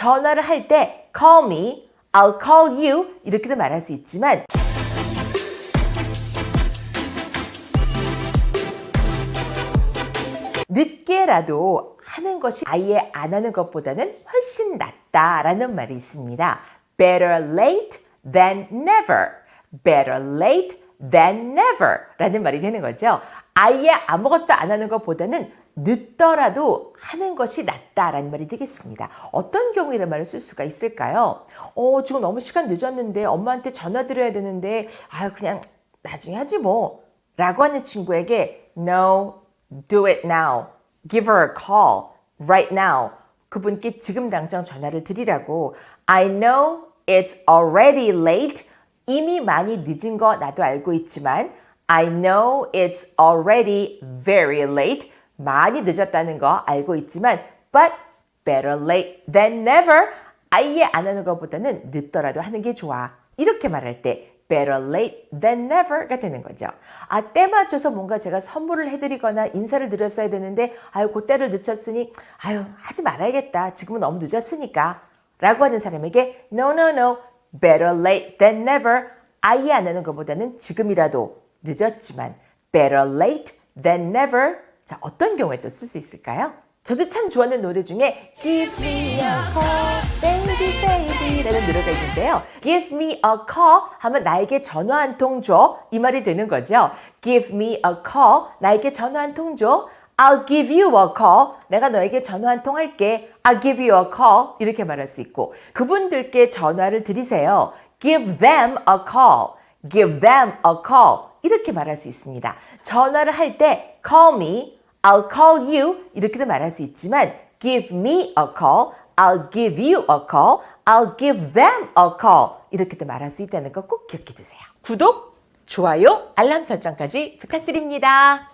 전화를 할 때 call me, I'll call you 이렇게도 말할 수 있지만 늦게라도 하는 것이 아예 안 하는 것보다는 훨씬 낫다라는 말이 있습니다. Better late than never. Better late than never 라는 말이 되는 거죠. 아예 아무것도 안 하는 것보다는 늦더라도 하는 것이 낫다라는 말이 되겠습니다. 어떤 경우 이런 말을 쓸 수가 있을까요? 어, 지금 너무 시간 늦었는데 엄마한테 전화 드려야 되는데 아유 그냥 나중에 하지 뭐 라고 하는 친구에게 No, do it now. Give her a call right now. 그분께 지금 당장 전화를 드리라고. I know it's already late. 이미 많이 늦은 거 나도 알고 있지만 I know it's already very late. 많이 늦었다는 거 알고 있지만 but better late than never. 아예 안 하는 것보다는 늦더라도 하는 게 좋아. 이렇게 말할 때 better late than never가 되는 거죠. 아, 때 맞춰서 뭔가 제가 선물을 해드리거나 인사를 드렸어야 되는데, 아유, 그때를 늦췄으니, 아유, 하지 말아야겠다. 지금은 너무 늦었으니까. 라고 하는 사람에게, no, no, no, better late than never. 아예 안 하는 것보다는 지금이라도 늦었지만, better late than never. 자, 어떤 경우에 또 쓸 수 있을까요? 저도 참 좋아하는 노래 중에 Give me a call, baby, baby 라는 노래가 있는데요. Give me a call 하면 나에게 전화 한 통 줘. 이 말이 되는 거죠. Give me a call, 나에게 전화 한 통 줘. I'll give you a call. 내가 너에게 전화 한 통 할게. I'll give you a call. 이렇게 말할 수 있고 그분들께 전화를 드리세요. Give them a call. Give them a call. 이렇게 말할 수 있습니다. 전화를 할 때 call me, I'll call you 이렇게도 말할 수 있지만 give me a call, I'll give you a call, I'll give them a call 이렇게도 말할 수 있다는 거 꼭 기억해 두세요. 구독, 좋아요, 알람 설정까지 부탁드립니다.